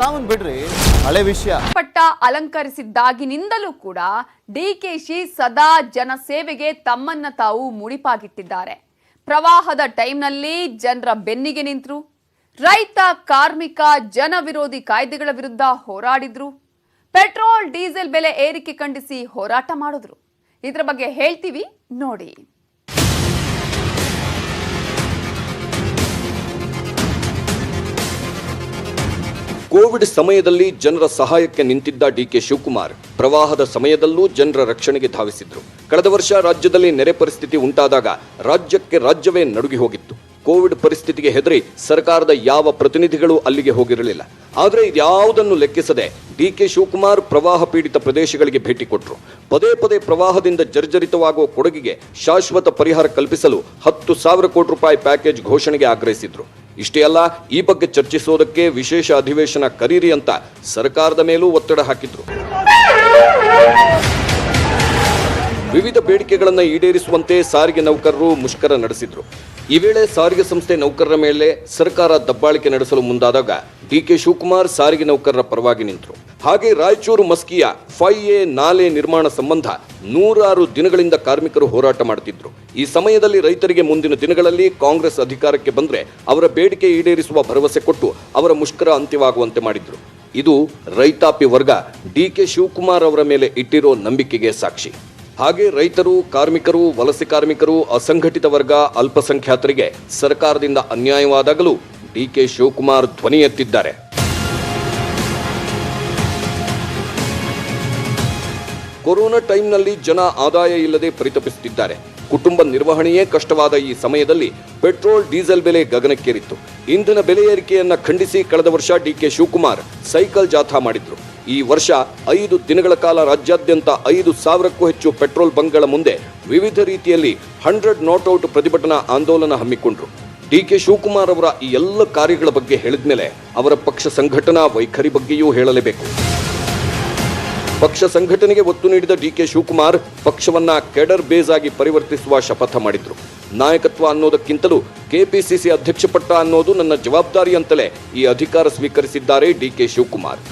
ಬಿಡ್ರಿ, ಹಳೆ ವಿಷಯ. ಪಟ್ಟ ಅಲಂಕರಿಸಿದ್ದಾಗಿನಿಂದಲೂ ಕೂಡ ಡಿ ಡಿಕೆಶಿ ಸದಾ ಜನಸೇವೆಗೆ ತಮ್ಮನ್ನ ತಾವು ಮುಡಿಪಾಗಿಟ್ಟಿದ್ದಾರೆ. ಪ್ರವಾಹದ ಟೈಮ್ನಲ್ಲಿ ಜನರ ಬೆನ್ನಿಗೆ ನಿಂತರು. ರೈತ, ಕಾರ್ಮಿಕ, ಜನ ವಿರೋಧಿ ಕಾಯ್ದೆಗಳ ವಿರುದ್ಧ ಹೋರಾಡಿದ್ರು. ಪೆಟ್ರೋಲ್, ಡೀಸೆಲ್ ಬೆಲೆ ಏರಿಕೆ ಖಂಡಿಸಿ ಹೋರಾಟ ಮಾಡಿದ್ರು. ಇದರ ಬಗ್ಗೆ ಹೇಳ್ತೀವಿ, ನೋಡಿ. ಕೋವಿಡ್ ಸಮಯದಲ್ಲಿ ಜನರ ಸಹಾಯಕ್ಕೆ ನಿಂತಿದ್ದ ಡಿಕೆ ಶಿವಕುಮಾರ್ ಪ್ರವಾಹದ ಸಮಯದಲ್ಲೂ ಜನರ ರಕ್ಷಣೆಗೆ ಧಾವಿಸಿದ್ರು. ಕಳೆದ ವರ್ಷ ರಾಜ್ಯದಲ್ಲಿ ನೆರೆ ಪರಿಸ್ಥಿತಿ ಉಂಟಾದಾಗ ರಾಜ್ಯಕ್ಕೆ ರಾಜ್ಯವೇ ನಡುಗಿ ಹೋಗಿತ್ತು. ಕೋವಿಡ್ ಪರಿಸ್ಥಿತಿಗೆ ಹೆದರಿ ಸರ್ಕಾರದ ಯಾವ ಪ್ರತಿನಿಧಿಗಳು ಅಲ್ಲಿಗೆ ಹೋಗಿರಲಿಲ್ಲ. ಆದರೆ ಇದ್ಯಾವುದನ್ನು ಲೆಕ್ಕಿಸದೆ ಡಿ ಕೆ ಶಿವಕುಮಾರ್ ಪ್ರವಾಹ ಪೀಡಿತ ಪ್ರದೇಶಗಳಿಗೆ ಭೇಟಿ ಕೊಟ್ಟರು ಪದೇ ಪದೇ ಪ್ರವಾಹದಿಂದ ಜರ್ಜರಿತವಾಗುವ ಕೊಡಗಿಗೆ ಶಾಶ್ವತ ಪರಿಹಾರ ಕಲ್ಪಿಸಲು ಹತ್ತು ಸಾವಿರ ಕೋಟಿ ರೂಪಾಯಿ ಪ್ಯಾಕೇಜ್ ಘೋಷಣೆಗೆ ಆಗ್ರಹಿಸಿದ್ರು. ಇಷ್ಟೇ ಅಲ್ಲ, ಈ ಬಗ್ಗೆ ಚರ್ಚಿಸೋದಕ್ಕೆ ವಿಶೇಷ ಅಧಿವೇಶನ ಕರೀರಿ ಅಂತ ಸರ್ಕಾರದ ಮೇಲೂ ಒತ್ತಡ ಹಾಕಿದ್ರು. ವಿವಿಧ ಬೇಡಿಕೆಗಳನ್ನು ಈಡೇರಿಸುವಂತೆ ಸಾರಿಗೆ ನೌಕರರು ಮುಷ್ಕರ ನಡೆಸಿದ್ರು. ಈ ವೇಳೆ ಸಾರಿಗೆ ಸಂಸ್ಥೆ ನೌಕರರ ಮೇಲೆ ಸರ್ಕಾರ ದಬ್ಬಾಳಿಕೆ ನಡೆಸಲು ಮುಂದಾದಾಗ ಡಿಕೆ ಶಿವಕುಮಾರ್ ಸಾರಿಗೆ ನೌಕರರ ಪರವಾಗಿ ನಿಂತರು. ಹಾಗೆ ರಾಯಚೂರು ಮಸ್ಕಿಯ ಫೈ ಎ ನಾಲೆ ನಿರ್ಮಾಣ ಸಂಬಂಧ ನೂರಾರು ದಿನಗಳಿಂದ ಕಾರ್ಮಿಕರು ಹೋರಾಟ ಮಾಡುತ್ತಿದ್ದರು ಈ ಸಮಯದಲ್ಲಿ ರೈತರಿಗೆ ಮುಂದಿನ ದಿನಗಳಲ್ಲಿ ಕಾಂಗ್ರೆಸ್ ಅಧಿಕಾರಕ್ಕೆ ಬಂದರೆ ಅವರ ಬೇಡಿಕೆ ಈಡೇರಿಸುವ ಭರವಸೆ ಕೊಟ್ಟು ಅವರ ಮುಷ್ಕರ ಅಂತ್ಯವಾಗುವಂತೆ ಮಾಡಿದ್ರು. ಇದು ರೈತಾಪಿ ವರ್ಗ ಡಿ ಕೆ ಶಿವಕುಮಾರ್ ಅವರ ಮೇಲೆ ಇಟ್ಟಿರೋ ನಂಬಿಕೆಗೆ ಸಾಕ್ಷಿ. ಹಾಗೆ ರೈತರು, ಕಾರ್ಮಿಕರು, ವಲಸೆ ಕಾರ್ಮಿಕರು, ಅಸಂಘಟಿತ ವರ್ಗ, ಅಲ್ಪಸಂಖ್ಯಾತರಿಗೆ ಸರ್ಕಾರದಿಂದ ಅನ್ಯಾಯವಾದಾಗಲೂ ಡಿಕೆ ಶಿವಕುಮಾರ್ ಧ್ವನಿ ಎತ್ತಿದ್ದಾರೆ. ಕೊರೋನಾ ಟೈಮ್ನಲ್ಲಿ ಜನ ಆದಾಯ ಇಲ್ಲದೆ ಪರಿತಪಿಸುತ್ತಿದ್ದಾರೆ. ಕುಟುಂಬ ನಿರ್ವಹಣೆಯೇ ಕಷ್ಟವಾದ ಈ ಸಮಯದಲ್ಲಿ ಪೆಟ್ರೋಲ್, ಡೀಸೆಲ್ ಬೆಲೆ ಗಗನಕ್ಕೇರಿತ್ತು. ಇಂಧನ ಬೆಲೆ ಏರಿಕೆಯನ್ನು ಖಂಡಿಸಿ ಕಳೆದ ವರ್ಷ ಡಿಕೆ ಶಿವಕುಮಾರ್ ಸೈಕಲ್ ಜಾಥಾ ಮಾಡಿದ್ರು. ಈ ವರ್ಷ ಐದು ದಿನಗಳ ಕಾಲ ರಾಜ್ಯಾದ್ಯಂತ ಐದು ಸಾವಿರಕ್ಕೂ ಹೆಚ್ಚು ಪೆಟ್ರೋಲ್ ಬಂಕ್ಗಳ ಮುಂದೆ ವಿವಿಧ ರೀತಿಯಲ್ಲಿ ಹಂಡ್ರೆಡ್ ನಾಟ್ಔಟ್ ಪ್ರತಿಭಟನಾ ಆಂದೋಲನ ಹಮ್ಮಿಕೊಂಡ್ರು. ಡಿಕೆ ಶಿವಕುಮಾರ್ ಅವರ ಈ ಎಲ್ಲ ಕಾರ್ಯಗಳ ಬಗ್ಗೆ ಹೇಳಿದ ಮೇಲೆ ಅವರ ಪಕ್ಷ ಸಂಘಟನಾ ವೈಖರಿ ಬಗ್ಗೆಯೂ ಹೇಳಲೇಬೇಕು. ಪಕ್ಷ ಸಂಘಟನೆಗೆ ಒತ್ತು ನೀಡಿದ ಡಿಕೆ ಶಿವಕುಮಾರ್ ಪಕ್ಷವನ್ನ ಕೆಡರ್ ಬೇಸ್ ಆಗಿ ಪರಿವರ್ತಿಸುವ ಶಪಥ ಮಾಡಿದ್ರು. ನಾಯಕತ್ವ ಅನ್ನೋದಕ್ಕಿಂತಲೂ ಕೆಪಿಸಿಸಿ ಅಧ್ಯಕ್ಷ ಪಟ್ಟ ಅನ್ನೋದು ನನ್ನ ಜವಾಬ್ದಾರಿ ಅಂತಲೇ ಈ ಅಧಿಕಾರ ಸ್ವೀಕರಿಸಿದ್ದಾರೆ ಡಿಕೆ ಶಿವಕುಮಾರ್.